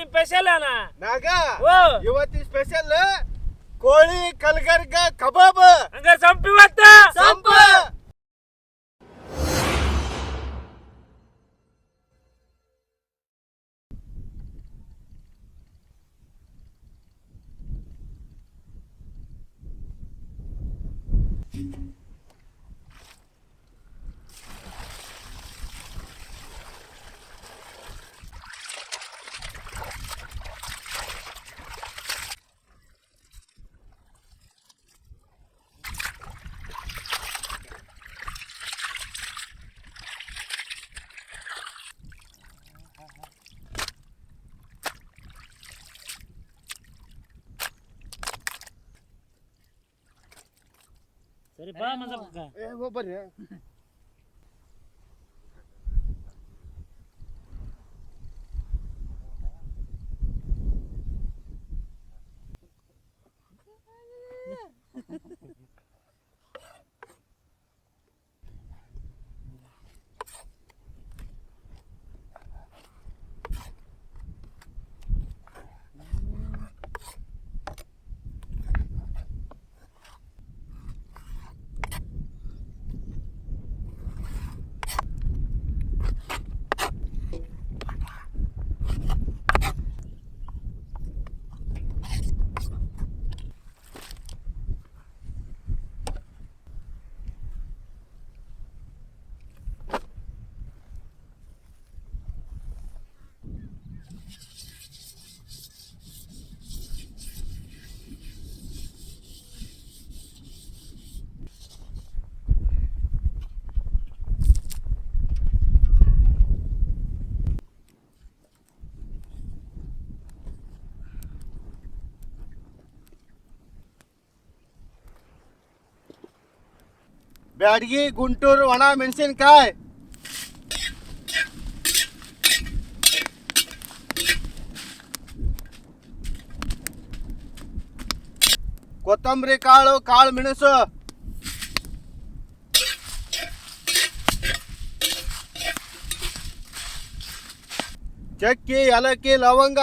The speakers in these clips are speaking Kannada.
ಇವತ್ತಿನ ಸ್ಪೆಷಲ್ ಅನಾ ನಾಗ ಓ. ಇವತ್ತಿನ ಸ್ಪೆಷಲ್ ಕೋಳಿ ಕಲ್ಗರ್ಗ ಕಬಾಬ್. ಹಂಗ ಸಂಪಿ. ಸರಿ ಬಾ ಮಂಜಪ್ಪ ಬ್ಯಾಡಗಿ ಗುಂಟೂರು ಒಣ ಮೆಣಸಿನ್ಕಾಯಿ. ಕೊತ್ತಂಬರಿ ಕಾಳು ಕಾಳು ಮೆಣಸು. ಚಕ್ಕಿ ಏಲಕ್ಕಿ ಲವಂಗ.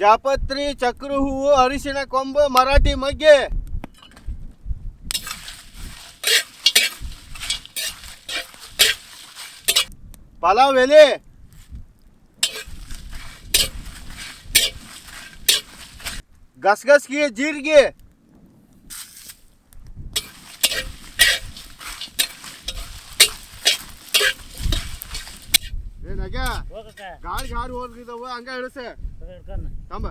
ಜಾಪತ್ರಿ ಚಕ್ರ ಹೂವು ಅರಿಶಿಣ ಕೊಂಬು ಮರಾಠಿ ಮಗ್ಗೆ ಪಲಾವ್ ಎಲೆ ಗಸಗಸ್ಗಿ ಜೀರಿಗೆ ಹೋಗಕ್ಕ ಗಾಳಿ ಗಾಡಿ ಹೋಗಿದವ ಹಂಗ ಇಳಿಸೆ ಹಿಡ್ಕನ್ನ ತಂಬ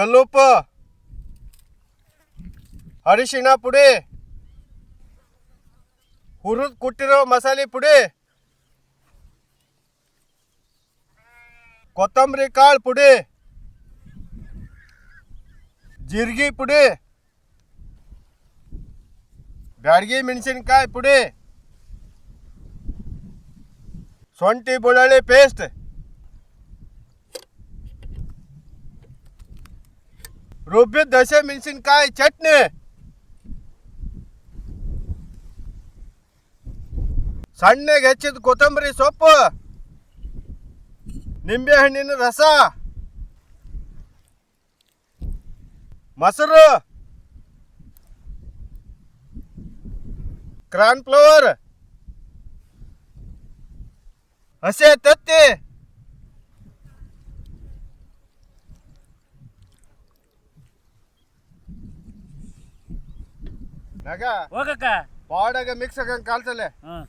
ಕಲ್ಲುಪ್ಪು ಅರಿಶಿಣ ಪುಡಿ ಹುರಿದ್ ಕುಟ್ಟಿರೋ ಮಸಾಲೆ ಪುಡಿ ಕೊತ್ತಂಬರಿ ಕಾಳು ಪುಡಿ ಜೀರಿಗೆ ಪುಡಿ ಬ್ಯಾಡಗಿ ಮೆಣಸಿನ್ಕಾಯಿ ಪುಡಿ ಶೊಂಠಿ ಬೆಳ್ಳುಳ್ಳಿ ಪೇಸ್ಟ್ ರುಬ್ಬಿದ ದಸೆ ಮೆಣಸಿನ್ಕಾಯಿ, ಚಟ್ನಿ. ಸಣ್ಣಗೆ ಹೆಚ್ಚಿದ ಕೊತ್ತಂಬರಿ ಸೊಪ್ಪು. ನಿಂಬೆಹಣ್ಣಿನ ರಸ. ಮೊಸರು. Corn flour. ಹಸೆ ತತ್ತಿ ಹೋಗಕ್ಕ? ಪಾಡಾಗ ಮಿಕ್ಸ್ ಆಗಂಗ್ ಕಾಲ್ಸಲ್ಲೇ ಹ್ಮ್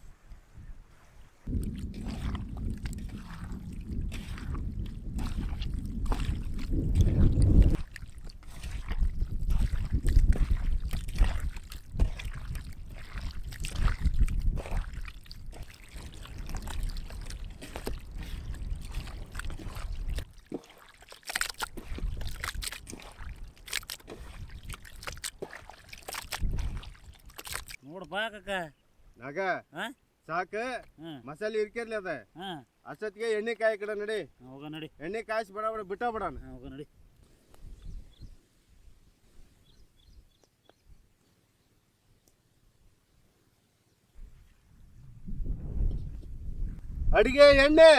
ನೋಡಪ್ಪ ಕಕ್ಕ ನಗ? ಹಾ ಸಾಕ? ಹ್ಮ್ ಮಸಾಲೆ ಇರ್ಕಿರ್ಲಿ ಅದ. ಹಾ ಅಷ್ಟೊತ್ತಿಗೆ ಎಣ್ಣೆ ಕಾಯಿ ಕಡೆ ನಡಿ. ಹೋಗ ನಡಿ. ಎಣ್ಣೆ ಕಾಯಿಸಿ ಬಡ ಬಡ ಬಿಟ್ಟ ಬಿಡಣ ಹೋಗ ನಡಿ. ಅಡಿಗೆ ಎಣ್ಣೆ.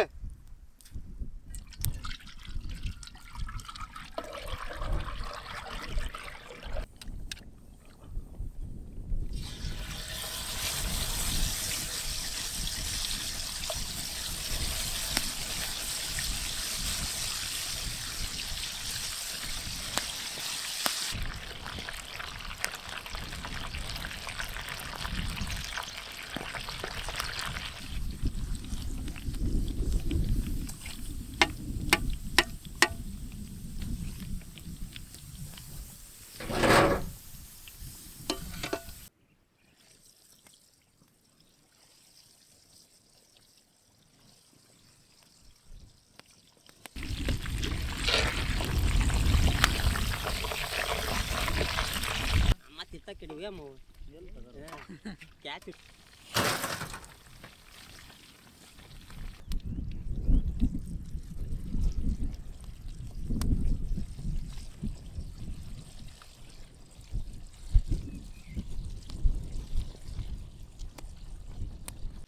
ಮತ್ತೆ ಇತ್ತ ಕೆಡವಿ ಅಮ್ಮ ಕ್ಯಾಚ್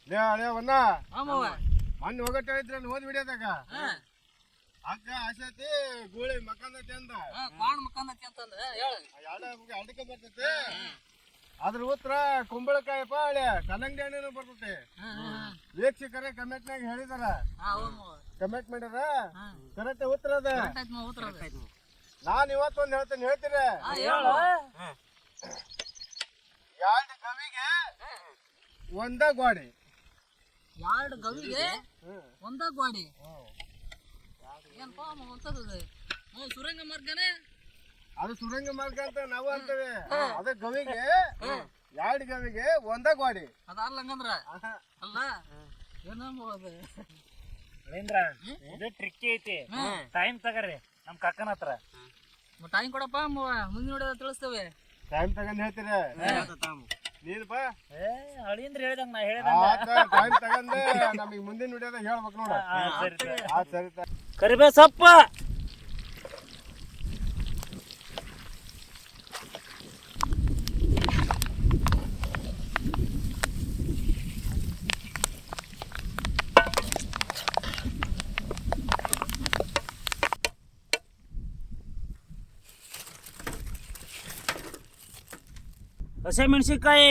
ಲೇ ಅದೇ ಒಂದ ಆಮವ ಮೊನ್ನೆ ಹೋಗಟ್ಟ ಇದ್ರ ಓದ್ ಬಿಡಿಯೋದಾಗ ಅಕ್ಕ ಆಸತಿ ಗೂಳಿ ಮಕ್ಕಂದೈತಿ ಅಂದ. ಕ್ವಾಣ ಮಕ್ಕಂದತಿ ಹೇಳಿ. ಹೇಳ ಎರಡು ಅಡಕ ಬರ್ತೈತಿ. ಅದ್ರ ಉತ್ತರ ಕುಂಬಳಕಾಯಪ್ಪ ಹಳೆ ಕಲ್ಲಂಗಡಿ ಹಣ್ಣಿನ ಬರ್ತೈತಿ. ವೀಕ್ಷಕರೇ ಕಮೆಂಟ್ನಾಗ ಹೇಳಿದಾರ. ಕಮೆಂಟ್ ಮಾಡ್ಯಾರ ಕರೆಕ್ಟ್ ಉತ್ತರ ಅದ. ನಾನ್ ಇವತ್ತೊಂದು ಹೇಳ್ತೇನೆ ಹೇಳ್ತೀರ? ಹೇಳು. ಎರಡು ಗವಿಗೆ ಒಂದ ಗೋಡಿ. ಎರಡು ಗವಿಗೆ ಒಂದ ಗೋಡಿ. ಸುರಂಗ ಮಾರ್ಗನೇ? ಅದು ಸುರಂಗ ಮಾರ್ಗ ಅಂತ ನಾವು ಅಂತೇವೆ. ಅದ ಗವಿಗೆ ಎರಡು ಗವಿಗೆ ಒಂದ ಗೋಡಿ. ಅದಲ್ಲ ಹಂಗಂದ್ರ? ಅಲ್ಲ? ರವೀಂದ್ರ ಇದು ಟ್ರಿಕ್ಕಿ ಐತಿ. ಟೈಮ್ ತಗರಿ ನಮ್ ಕಕ್ಕನ ಹತ್ರ. ಟೈಮ್ ಕೊಡಪ್ಪ ಮುಂದಿನ ನೋಡಿದ ತಿಳಿಸ್ತೇವೆ. ಟೈಮ್ ತಗೊಂಡ್ ಹೇಳ್ತೀರ? ಏ ಅಳಿಂದ್ರ ಹೇಳ್ದಂಗ ನಾ ಹೇಳ್ದಂಗ. ಟೈಮ್ ತಗೊಂಡ್ ನಮಗೆ ಮುಂದಿನ ವಿಡಿಯೋದಾಗ ಹೇಳ್ಬೇಕು ನೋಡ. ಹಾ, ಸರಿ ಸರಿ. ಆ ಸರಿ. ಕರಿಬೇ ಸೊಪ್ಪ. છે મીણસિકાએ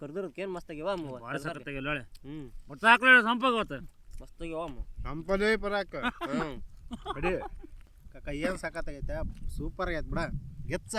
ಕರ್ದಿರೋದಕ್ಕೆ ಏನು ಮಸ್ತಾಗ್ಯವ ಅಮ್ಮ ಭಾಳ ಸಖತ್ತಾಗಿಲ್ಲ ಒಳ್ಳೆ ಹ್ಞೂ ಒಟ್ಟು ಹಾಕ್ಲೇ ಸಂಪಾಗ ಅವತ್ತು. ಮಸ್ತಾಗ್ಯವ ಅಮ್ಮ ಸಂಪದೇ ಪರಾಕ. ಹ್ಞೂ ಅಡಿ ಕಾಕ ಏನು ಸಖತ್ತಾಗೈತೆ ಸೂಪರ್ ಆಗೈತೆ ಬಿಡ. ಗೆಚ್ಚ